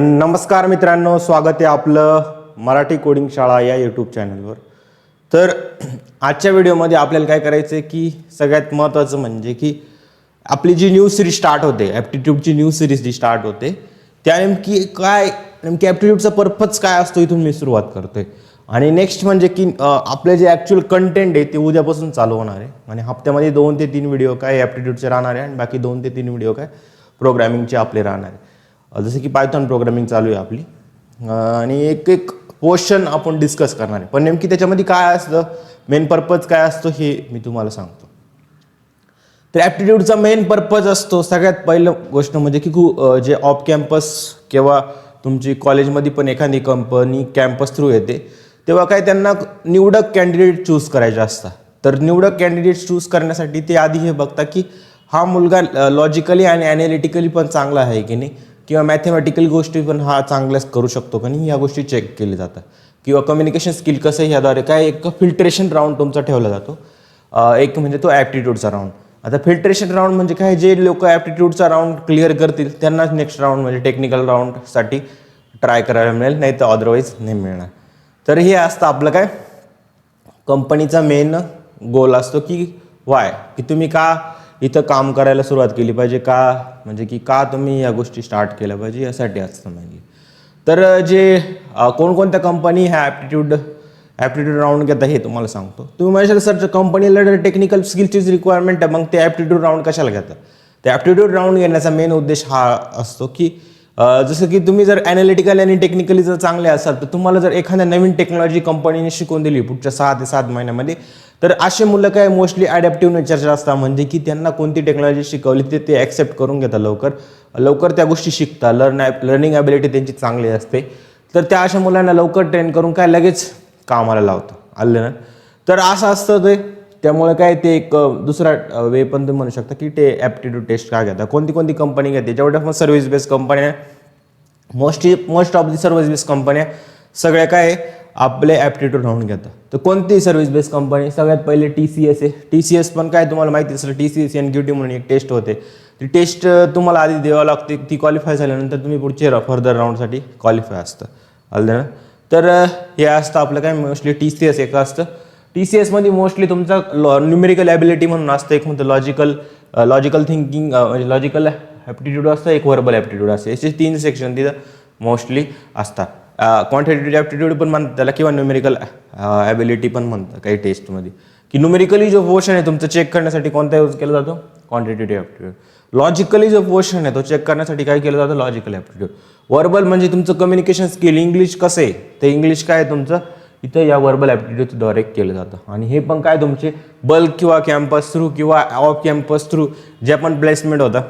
नमस्कार मित्रांनो स्वागत आहे आपलं मराठी कोडिंग शाळा या यूट्यूब चॅनलवर तर आजच्या व्हिडिओमध्ये आपल्याला काय करायचं आहे की सगळ्यात महत्त्वाचं म्हणजे की आपली जी न्यू सिरीज स्टार्ट होते ॲप्टिट्यूडची न्यू सिरीज जी स्टार्ट होते त्या नेमकी काय नेमकी ॲप्टिट्यूडचा पर्पज काय असतो इथून मी सुरुवात करतोय. आणि नेक्स्ट म्हणजे की आपले जे ॲक्च्युअल कंटेंट आहे ते उद्यापासून चालू होणार आहे. आणि हप्त्यामध्ये दोन ते तीन व्हिडिओ काय ॲप्टिट्यूडचे राहणार आहे आणि बाकी दोन ते तीन व्हिडिओ काय प्रोग्रॅमिंगचे आपले राहणार आहे. जसं की पायथॉन प्रोग्रामिंग चालू आहे आपली. आणि एक एक पोर्शन आपण डिस्कस करणार आहे. पण नेमकी त्याच्यामध्ये काय असतं? मेन पर्पज काय असतो हे मी तुम्हाला सांगतो. तर ॲप्टिट्यूडचा मेन पर्पज असतो सगळ्यात पहिलं गोष्ट म्हणजे की जे ऑफ कॅम्पस किंवा तुमची कॉलेजमध्ये पण एखादी कंपनी कॅम्पस थ्रू येते तेव्हा काय त्यांना निवडक कॅन्डिडेट चूज करायचे असतात. तर निवडक कॅन्डिडेट चूज करण्यासाठी ते आधी हे बघता की हा मुलगा लॉजिकली आणि ॲनालिटिकली पण चांगला आहे की नाही? किंवा मॅथमॅटिकल गोष्टी पण हा चांगल्याच करू शकतो का नाही या गोष्टी चेक केल्या जातात. किंवा कम्युनिकेशन स्किल कसं ह्याद्वारे काय एक फिल्ट्रेशन राऊंड तुमचा ठेवला जातो. एक म्हणजे तो ॲप्टिट्यूडचा राऊंड आता फिल्ट्रेशन राऊंड म्हणजे काय जे लोक ॲप्टिट्यूडचा राऊंड क्लिअर करतील त्यांनाच नेक्स्ट राऊंड म्हणजे टेक्निकल राऊंडसाठी ट्राय करायला मिळेल नाही तर अदरवाईज नाही मिळणार. तर हे असतं आपलं काय? कंपनीचा मेन गोल असतो की वाय की तुम्ही का इथं काम करायला सुरुवात केली पाहिजे का? म्हणजे की का तुम्ही या गोष्टी स्टार्ट केल्या पाहिजे यासाठी असतं म्हणजे तर जे कोणकोणत्या कंपनी ह्या ॲप्टिट्यूड ॲप्टिट्यूड राऊंड घेता हे तुम्हाला सांगतो. तुम्ही म्हणशाल सर कंपनीला जर टेक्निकल स्किलचीच रिक्वायरमेंट आहे मग ते ॲप्टिट्यूड राऊंड कशाला घेतात ते ॲप्टिट्यूड राऊंड घेण्याचा मेन उद्देश हा असतो की जसं की तुम्ही जर ॲनालिटिकल आणि टेक्निकली जर चांगले असाल तर तुम्हाला जर एखाद्या नवीन टेक्नॉलॉजी कंपनीने शिकवून दिली पुढच्या सहा ते सात महिन्यामध्ये तर असे मुलं काय मोस्टली ॲडॅप्टिव्ह नेचरचे असतात. म्हणजे की त्यांना कोणती टेक्नॉलॉजी शिकवली ते ते ॲक्सेप्ट करून घेतात लवकर. लवकर त्या गोष्टी शिकतात. लर्न लर्निंग ॲबिलिटी त्यांची चांगली असते. तर त्या अशा मुलांना लवकर ट्रेन करून काय लगेच कामाला लावतं. आलं ना? तर असं असतं ते. त्यामुळे काय ते एक दुसरा वे पण तुम्ही म्हणू शकता की ते ॲप्टिट्यूड टेस्ट का घेतात कोणती कोणती कंपनी घेते? जेवढ्या पण सर्व्हिस बेस्ड कंपन्या mostly most of the service based कंपन्या सगळ्या काय आपले ॲप्टिट्यूड राहून घेतात. तर कोणती सर्व्हिस बेस्ड कंपनी सगळ्यात पहिले टी सी एस आहे. टी सी एस पण काय तुम्हाला माहिती असेल T C S N Q T म्हणून एक टेस्ट होते. ती टेस्ट तुम्हाला आधी द्यावं लागते. ती क्वालिफाय झाल्यानंतर तुम्ही पुढचे फर्दर राऊंडसाठी क्वालिफाय असतं. आलं ना? तर हे असतं आपलं काय मोस्टली टी सी एस एक असतं. टी सी एसमध्ये मोस्टली तुमचा लॉ न्युमेरिकल ॲबिलिटी म्हणून असतं एक म्हणतं लॉजिकल लॉजिकल थिंकिंग म्हणजे लॉजिकल ॲप्टिट्यूड असतं एक वर्बल ॲप्टिट्यूड असतं. याचे तीन सेक्शन तिथं मोस्टली असतात. क्वांटिटेटिव्ह ॲप्टिट्यूड पण म्हणतात त्याला किंवा न्युमेरिकल ॲबिलिटी पण म्हणतात काही टेस्टमध्ये की न्युमेरिकली जो पोर्शन आहे तुमचं चेक करण्यासाठी कोणता यूज केला जातो? क्वांटिटेटिव्ह ॲप्टिट्यूड लॉजिकली जो पोर्शन आहे तो चेक करण्यासाठी काय केलं जातं? लॉजिकल ॲप्टिट्यूड वर्बल म्हणजे तुमचं कम्युनिकेशन स्किल इंग्लिश कसं आहे? ते इंग्लिश काय आहे तुमचं? इथं या वर्बल ॲप्टिट्यूडद्वारे केलं जातं. आणि हे पण काय तुमचे बल्क किंवा कॅम्पस थ्रू किंवा ऑफ कॅम्पस थ्रू जे पण प्लेसमेंट होतं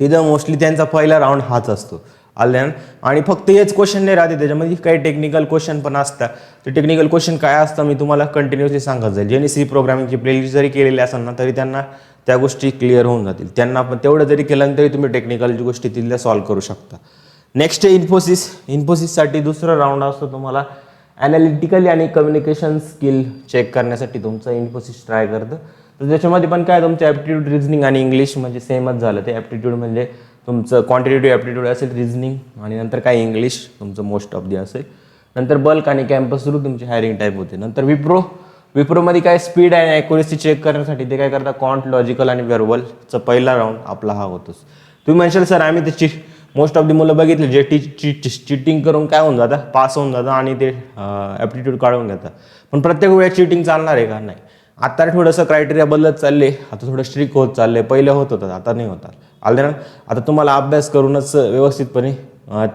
तिथं मोस्टली त्यांचा पहिला राऊंड हाच असतो. आल्यान आणि फक्त हेच क्वेश्चन नाही राहते त्याच्यामध्ये काही टेक्निकल क्वेश्चन पण असतात. ते टेक्निकल क्वेश्चन काय असतं मी तुम्हाला कंटिन्युअसली सांगत जाईल. ज्यांनी सी प्रोग्रामिंगची प्लेलिस्ट जरी केलेली असेल ना तरी त्यांना त्या गोष्टी क्लिअर होऊन जातील. त्यांना पण तेवढं जरी केलं तरी तुम्ही टेक्निकल गोष्टी तिथल्या सॉल्व्ह करू शकता. नेक्स्ट आहे इन्फोसिस इन्फोसिससाठी दुसरा राऊंड असतो तुम्हाला ॲनालिटिकली आणि कम्युनिकेशन स्किल चेक करण्यासाठी तुमचं इन्फोसिस ट्राय करतं. तर त्याच्यामध्ये पण काय तुमचं ॲप्टिट्यूड रिझनिंग आणि इंग्लिश म्हणजे सेमच झालं. ते ॲप्टिट्यूड म्हणजे तुमचं क्वांटिटेटिव्ह ॲप्टिट्यूड असेल रिझनिंग आणि नंतर काय इंग्लिश तुमचं मोस्ट ऑफ दी असेल. नंतर बल्क आणि कॅम्पस थ्रू तुमची हायरिंग टाईप होते. नंतर विप्रो. विप्रोमध्ये काय स्पीड आणि ॲक्युरेसी चेक करण्यासाठी ते काय करतात कॉन्ट लॉजिकल आणि व्हर्बलचा पहिला राऊंड आपला हा होतोच. तुम्ही म्हणशाल सर आम्ही त्याची मोस्ट ऑफ दी मुलं बघितले जे टी ची चिटिंग करून काय होऊन जातं? पास होऊन जातं आणि ते ॲप्टिट्यूड काढून घेतात. पण प्रत्येक वेळेस चिटिंग चालणार आहे का? नाही. आता थोडंसं क्रायटेरिया बदलत चालले आता थोडं स्ट्रिक होत चालले पहिले होत होतं आता नाही होतात आलं. ना? आता तुम्हाला अभ्यास करूनच व्यवस्थितपणे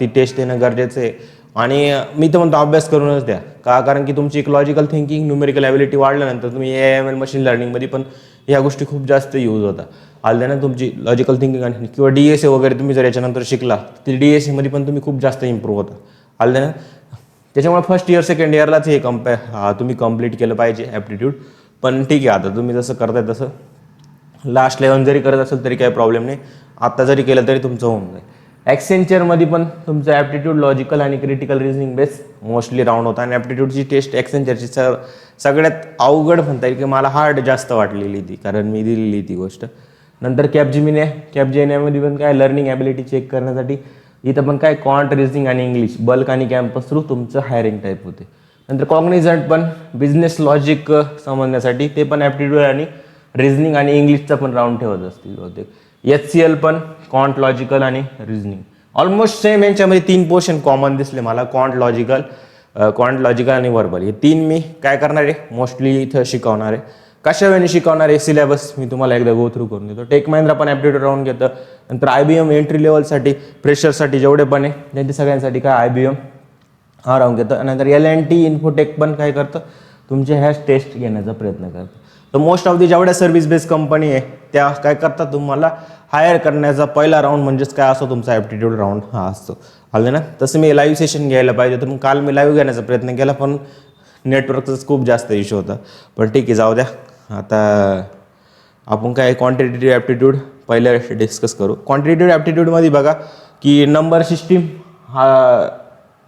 ती टेस्ट देणं गरजेचं आहे. आणि मी तर म्हणतो अभ्यास करूनच द्या. का? कारण की तुमची एक लॉजिकल थिंकिंग न्यूमेरिकल ॲबिलिटी वाढल्यानंतर तुम्ही ए एम एल मशीन लर्निंगमध्ये पण ह्या गोष्टी खूप जास्त यूज होतात आल्या ना तुमची लॉजिकल थिंकिंग आणि किंवा डी एस ए वगैरे तुम्ही जर याच्यानंतर शिकला तर डी एस एमध्ये पण तुम्ही खूप जास्त इम्प्रूव्ह होता. आलं ना? त्याच्यामुळे फर्स्ट इयर सेकंड इयरलाच हे कम्पॅ तुम्ही कंप्लीट केलं पाहिजे ॲप्टिट्यूड पण ठीक आहे आता तुम्ही जसं करताय तसं. लास्ट लेवल जरी करत असेल तरी काही प्रॉब्लेम नाही. आत्ता जरी केलं तरी तुमचं होऊन जाईल. ॲक्सेंचरमध्ये पण तुमचं ॲप्टिट्यूड लॉजिकल आणि critical reasoning base mostly round होता. आणि ॲप्टिट्यूडची टेस्ट ॲक्सेंचरची सर सगळ्यात अवघड म्हणता येईल की मला हार्ड जास्त वाटलेली ती कारण मी दिलेली ती गोष्ट. नंतर कॅपजिमिने कॅपजिमिनेमध्ये पण काय लर्निंग ॲबिलिटी चेक करण्यासाठी इथं पण काय कॉन्ट रिझनिंग आणि इंग्लिश बल्क आणि कॅम्पस थ्रू तुमचं हायरिंग टाईप होते. नंतर कॉग्निझंट पण बिझनेस लॉजिक समजण्यासाठी ते पण ॲप्टिट्यूड आणि रिझनिंग आणि इंग्लिशचा पण राऊंड ठेवत असतील बहुतेक. एच सी एल पण कॉन्ट लॉजिकल आणि रिझनिंग ऑलमोस्ट सेम यांच्यामध्ये तीन पोर्शन कॉमन दिसले मला कॉन्ट लॉजिकल क्वांट लॉजिकल आणि वर्बल हे तीन मी काय करणार आहे? मोस्टली इथं शिकवणार आहे. कशा वेळेने शिकवणार आहे? सिलेबस मी तुम्हाला एकदा गो थ्रू करून देतो. टेक महिंद्रा पण ॲप्टिट्यूड राहून घेतं. नंतर आय बी एम एंट्री लेवलसाठी प्रेशरसाठी जेवढे पण आहे त्यांच्या सगळ्यांसाठी काय आय बी एम हा राहून घेतं. नंतर एल एन टी इन्फोटेक पण काय करतं? तुमचे ह्या टेस्ट घेण्याचा प्रयत्न करतं. तर मोस्ट ऑफ दी जेवढ्या सर्व्हिस बेस्ड कंपनी आहे त्या काय करतात तुम्हाला? हायर करण्याचा पहिला राऊंड म्हणजेच काय असतो तुमचा ॲप्टिट्यूड राऊंड हा असतो. आलं ना? तसं मी लाईव्ह सेशन घ्यायला पाहिजे तर काल मी लाईव्ह घेण्याचा प्रयत्न केला पण नेटवर्कचाच खूप जास्त इश्यू होता. पण ठीक आहे जाऊ द्या. आता आपण काय क्वांटिटेटिव्ह ॲप्टिट्यूड पहिल्या डिस्कस करू. क्वांटिटेटिव्ह ॲप्टिट्यूडमध्ये बघा की नंबर सिस्टीम हा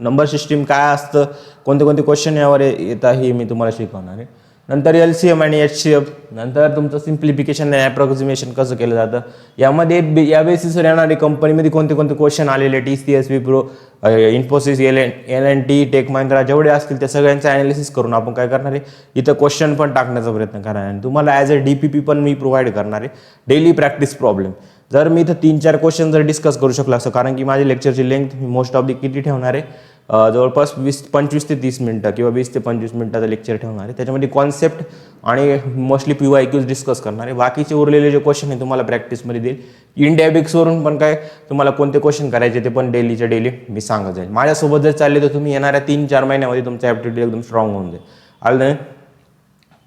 नंबर सिस्टीम काय असतं? कोणते कोणते क्वेश्चन यावर येता हे मी तुम्हाला शिकवणार आहे. नंतर एल सी एम आणि एच सी एफ नंतर तुमचं सिम्प्लिफिकेशन आणि ॲप्रॉक्सिमेशन कसं केलं जातं? यामध्ये बे- या बेसिसवर येणारे कंपनीमध्ये कोणते कोणते क्वेश्चन आलेले T C S Wipro Infosys L and L and T tech Mahindra जेवढे असतील त्या सगळ्यांचं ॲनालिसिस करून आपण काय करणार आहे? इथं क्वेश्चन पण टाकण्याचा प्रयत्न करणार आहे. आणि तुम्हाला as a D P P पण मी प्रोव्हाइड करणार आहे. डेली प्रॅक्टिस प्रॉब्लेम जर मी इथं तीन चार क्वेश्चन जर डिस्कस करू शकलो असं कारण की माझी लेक्चरची लेंथ मी मोस्ट ऑफ दी किती ठेवणार आहे? जवळपास वीस पंचवीस ते तीस मिनटं किंवा वीस ते पंचवीस मिनटाचं लेक्चर ठेवणार. आहे त्याच्यामध्ये कॉन्सेप्ट आणि mostly P Y Qs discuss करणार. आहे बाकीचे उरलेले जे क्वेश्चन आहे तुम्हाला प्रॅक्टिसमध्ये देईल. इंडिया बिक्सवरून पण काय तुम्हाला कोणते क्वेश्चन करायचे ते पण डेलीच्या डेली मी सांगत जाईल. माझ्यासोबत जर चालले तर तुम्ही येणाऱ्या तीन चार महिन्यामध्ये तुमचं ॲप्टिट्यूड एकदम स्ट्रॉंग होऊन जाईल. आलं नाही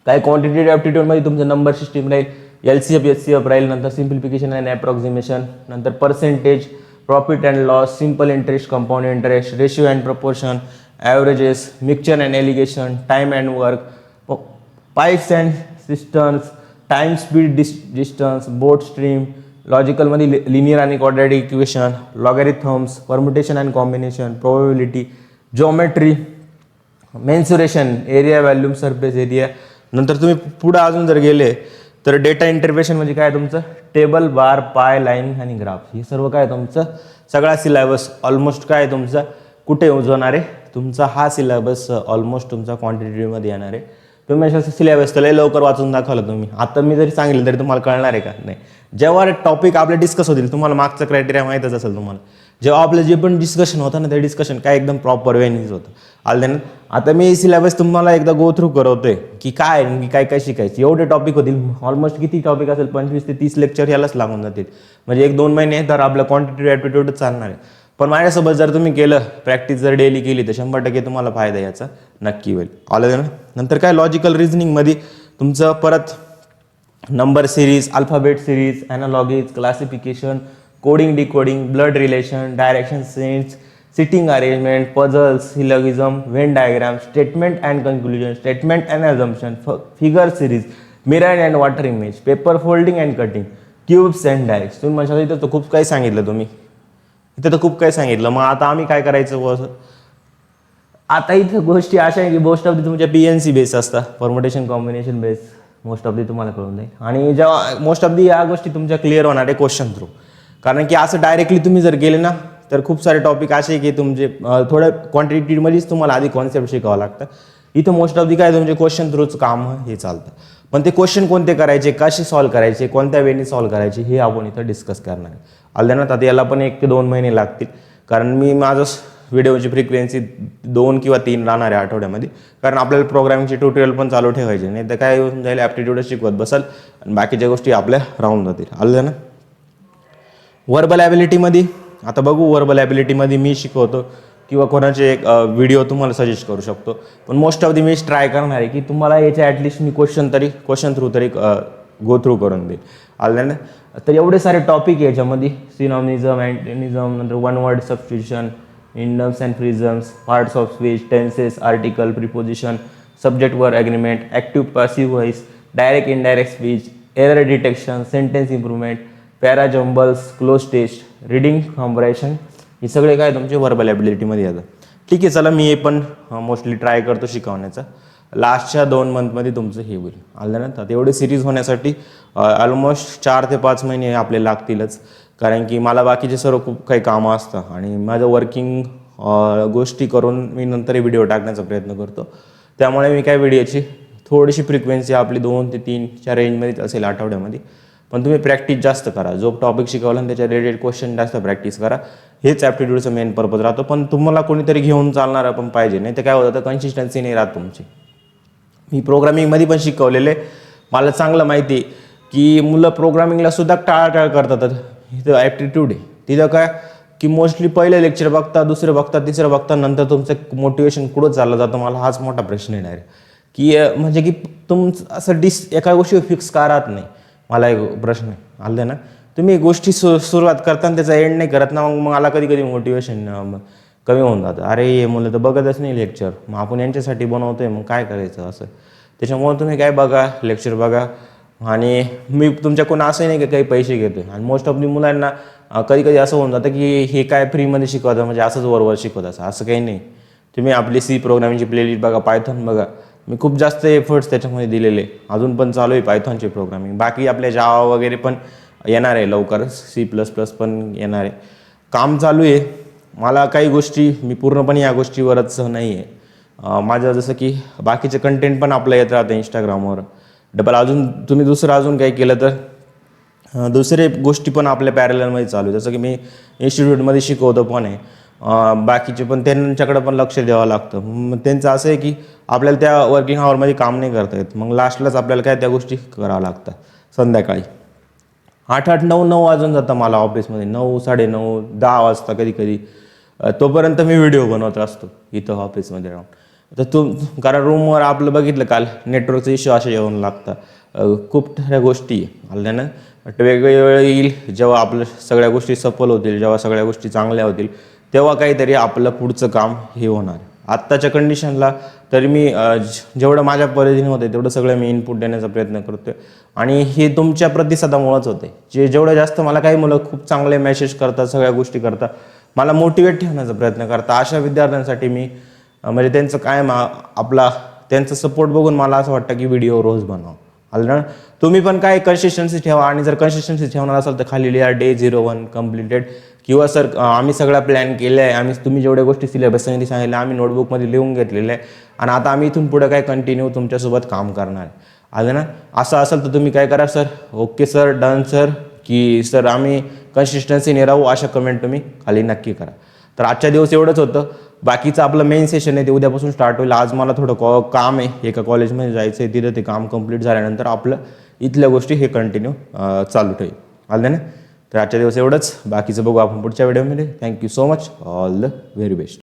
काय क्वांटिटेटिव्ह ॲप्टिट्यूडमध्ये तुमचं नंबर सिस्टीम राहील. L C F S C F राहील. नंतर सिम्प्लिफिकेशन अँड ॲप्रॉक्झिमेशन नंतर percentage profit and loss simple interest compound interest ratio and proportion averages mixture and alligation time and work pipes and cisterns time speed dis distance boat stream लॉजिकलमध्ये linear आणि quadratic equation logarithms permutation and combination probability geometry mensuration area volume surface area नंतर तुम्ही पुढं अजून जर गेले तर data interpretation म्हणजे काय तुमचं? टेबल बार पाय लाईन आणि ग्राफ हे सर्व काय तुमचं? सगळा सिलेबस ऑलमोस्ट काय तुमचा? कुठे उजवणार आहे? तुमचा हा सिलेबस ऑलमोस्ट uh, तुमचा क्वांटिटीमध्ये येणार आहे. तुम्ही अशा सिलेबस तर लय लवकर वाचून दाखवलं तुम्ही. आता मी जरी सांगितलं तरी तुम्हाला कळणार आहे का? नाही. जेव्हा टॉपिक आपले डिस्कस होतील तुम्हाला मागचं क्रायटेरिया माहीतच असेल तुम्हाला. जेव्हा आपलं जे पण डिस्कशन होतं ना ते डिस्कशन काय एकदम प्रॉपर वेनीच होतं. आलं आता मी सिलेबस तुम्हाला एकदा गो थ्रू करवतोय की काय की काय काय शिकायचं? एवढे टॉपिक होतील ऑलमोस्ट किती टॉपिक असेल? पंचवीस ते तीस लेक्चर यालाच लागून जातील. म्हणजे एक दोन महिने तर आपलं क्वांटिटी ॲटिट्यूडच चालणार आहे. पण माझ्यासोबत जर तुम्ही केलं प्रॅक्टिस जर डेली केली तर शंभर टक्के तुम्हाला फायदा याचा नक्की होईल. आलं नंतर काय? लॉजिकल रिझनिंगमध्ये तुमचं परत number series alphabet series analogies classification coding decoding blood relation direction sense sitting arrangement puzzles syllogism Venn diagram statement and conclusion statement and f figure series mirror and water image paper folding and cutting cubes and direct तुम्ही म्हणशाल इथं तर खूप काही सांगितलं तुम्ही. इथं तर खूप काही सांगितलं. मग आता आम्ही काय करायचं व असं? आता इथं गोष्टी अशा आहे की मोस्ट ऑफ दी तुमच्या पी एन सी बेस असतात formation combination base most of the तुम्हाला कळून जाईल. आणि जेव्हा मोस्ट ऑफ दी या गोष्टी तुमच्या क्लिअर होणार आहे क्वेश्चन थ्रू कारण की असं डायरेक्टली तुम्ही जर गेले ना तर खूप सारे टॉपिक असे की तुमचे थोड्या क्वांटिटीमध्येच तुम्हाला आधी कॉन्सेप्ट शिकावं लागतं. इथं मोस्ट ऑफ दी काय तुमचे क्वेश्चन थ्रूच काम हे चालतं. पण ते क्वेश्चन कोणते करायचे कसे सॉल्व्ह करायचे कोणत्या वेने सॉल्व्ह करायचे हे आपण इथं डिस्कस करणार आहे. आल्यानंतर आता याला पण एक ते दोन महिने लागतील. कारण मी माझं व्हिडिओची फ्रिक्वेन्सी दोन किंवा तीन राहणार आहे आठवड्यामध्ये. कारण आपल्याला प्रोग्रामिंगचे ट्युटोरियल पण चालू ठेवायचे. नाही तर काय होऊन जाईल ॲप्टिट्यूडच शिकवत बसाल आणि बाकीच्या गोष्टी आपल्या राहून जातील. आलं ना? वर्बल ॲबिलिटीमध्ये आता बघू वर्बल ॲबिलिटीमध्ये मी शिकवतो. किंवा कोणाचे एक व्हिडिओ तुम्हाला सजेस्ट करू शकतो. पण मोस्ट ऑफ दी मीच ट्राय करणार आहे की तुम्हाला याच्या ॲटलिस्ट मी क्वेश्चन तरी क्वेश्चन थ्रू तरी गो थ्रू करून देईल. आलं ना? तर एवढे सारे टॉपिक आहे याच्यामध्ये. सिनॉमिझम अँटेनिझम नंतर one word substitution idioms and phrases parts of speech tenses article preposition subject verb agreement active passive voice direct indirect speech error detection sentence improvement parajumbles cloze test reading comprehension हे सगळे काय तुमचे verbal ॲबिलिटीमध्ये येतात. ठीक आहे चला मी हे पण मोस्टली ट्राय करतो शिकवण्याचा. लास्टच्या दोन मंथमध्ये तुमचं हे होईल. आलं ना? तर एवढे सिरीज होण्यासाठी ऑलमोस्ट चार ते पाच महिने आपले लागतीलच. कारण की मला बाकीचे सर्व खूप काही कामं असतं आणि माझं वर्किंग गोष्टी करून मी नंतर व्हिडिओ टाकण्याचा प्रयत्न करतो. त्यामुळे मी काय व्हिडिओची थोडीशी फ्रिक्वेन्सी आपली दोन ते तीनच्या रेंजमध्येच असेल आठवड्यामध्ये. पण तुम्ही प्रॅक्टिस जास्त करा. जो टॉपिक शिकवला आणि त्याच्या रिलेटेड क्वेश्चन जास्त प्रॅक्टिस करा. हेच ॲप्टिट्यूडचं मेन पर्पज राहतो. पण तुम्हाला कोणीतरी घेऊन चालणार पण पाहिजे. नाही तर काय होतं कन्सिस्टन्सी नाही राहत तुमची. मी प्रोग्रामिंगमध्ये पण शिकवलेले. मला चांगलं माहिती आहे की मुलं प्रोग्रामिंगला सुद्धा टाळाटाळ करतात. इथं ॲप्टिट्यूड आहे. तिथं काय? की मोस्टली पहिलं लेक्चर बघता दुसरं बघता तिसरं बघता नंतर तुमचं मोटिवेशन कुठं चाललं जातं? मला हाच मोठा प्रश्न येणार आहे. की म्हणजे की तुमचं असं डिस एका गोष्टी फिक्स का राहत नाही. मला एक प्रश्न आहे. ना? तुम्ही गोष्टी सु सुरुवात करताना त्याचा एंड नाही करत ना मग मग मला कधी कधी मोटिवेशन कमी होऊन जातं. अरे हे मुलं तर बघतच नाही लेक्चर मग आपण यांच्यासाठी बनवतोय मग काय करायचं असं? त्याच्यामुळे तुम्ही काय बघा लेक्चर बघा. आणि मी तुमच्याकडून असंही नाही की काही पैसे घेतो आणि मोस्ट ऑफ दी मुलांना कधी कधी असं होऊन जातं की हे काय फ्रीमध्ये शिकवतं म्हणजे असंच वरवर शिकवत असं असं काही नाही. तुम्ही आपली सी प्रोग्रामिंगची प्लेलिस्ट बघा पायथन बघा. मी खूप जास्त एफर्ट्स त्याच्यामध्ये दिलेले. अजून पण चालू आहे पायथॉनचे प्रोग्रामिंग बाकी आपल्या जावा वगैरे पण येणार आहे लवकरच. सी प्लस प्लस पण येणार आहे. काम चालू आहे. मला काही गोष्टी मी पूर्णपणे या गोष्टीवरच नाही आहे. माझं जसं की बाकीचे कंटेंट पण आपलं येत राहतं इंस्टाग्रामवर डबल अजून तुम्ही दुसरं अजून काही केलं तर दुसरे गोष्टी पण आपल्या पॅरेलमध्ये चालू आहे. जसं की मी इन्स्टिट्यूटमध्ये शिकवतो पण आहे. बाकीचे पण त्यांच्याकडे पण लक्ष द्यावं लागतं. मग त्यांचं असं आहे की आपल्याला त्या वर्किंग आवरमध्ये काम नाही करता येत. मग लास्टलाच आपल्याला काय त्या गोष्टी कराव्या लागतात. संध्याकाळी. आठ आठ नऊ नऊ वाजून जातं मला ऑफिसमध्ये नऊ साडेनऊ दहा वाजता कधी कधी. तोपर्यंत मी व्हिडिओ बनवत असतो इथं ऑफिसमध्ये राहून. तर तू कारण रूमवर आपलं बघितलं काल नेटवर्कचा इश्यू असे येऊन लागतं खूप साऱ्या गोष्टी आल्यानं वेगवेगळे वेगवेगळी वेळ येईल जेव्हा आपलं सगळ्या गोष्टी सफल होतील जेव्हा सगळ्या गोष्टी चांगल्या होतील तेव्हा काहीतरी आपलं पुढचं काम हे होणार. आत्ताच्या कंडिशनला तरी मी जेवढं माझ्या परिधीने होते तेवढं सगळं मी इनपुट देण्याचा प्रयत्न करतोय. आणि हे तुमच्या प्रतिसादामुळंच होते जे जेवढं जास्त मला काही मुलं खूप चांगले मेसेज करतात सगळ्या गोष्टी करतात मला मोटिवेट ठेवण्याचा प्रयत्न करतात. अशा विद्यार्थ्यांसाठी मी म्हणजे त्यांचं काय मा आपला त्यांचा सपोर्ट बघून मला असं वाटतं की व्हिडिओ रोज बनवा. आलं तुम्ही पण काय कन्सिस्टन्सी ठेवा आणि जर कन्सिस्टन्सी ठेवणार असाल तर खाली लिहा डे झिरो वन कम्प्लिटेड किंवा सर आम्ही सगळा प्लॅन केला आहे. आम्ही तुम्ही जेवढ्या गोष्टी सिलेबसमध्ये सांगितल्या आम्ही नोटबुकमध्ये लिहून घेतलेल्या आहे. आणि आता आम्ही इथून पुढे काय कंटिन्यू तुमच्यासोबत काम करणार आहे. आलं ना? असं असेल तर तुम्ही काय करा sir? Okay sir done sir की सर आम्ही कन्सिस्टन्सीने राहू अशा कमेंट तुम्ही खाली नक्की करा. तर आजच्या दिवस एवढंच होतं. बाकीचं आपलं मेन सेशन आहे ते उद्यापासून स्टार्ट होईल. आज मला थोडं कॉ काम आहे. एका कॉलेजमध्ये जायचं आहे. तिथं ते काम कंप्लीट झाल्यानंतर आपलं इथल्या गोष्टी हे कंटिन्यू चालू ठेवेल. आलं ना? तर आजच्या दिवस एवढंच. बाकीचं बघू आपण पुढच्या व्हिडिओमध्ये thank you so much all the very best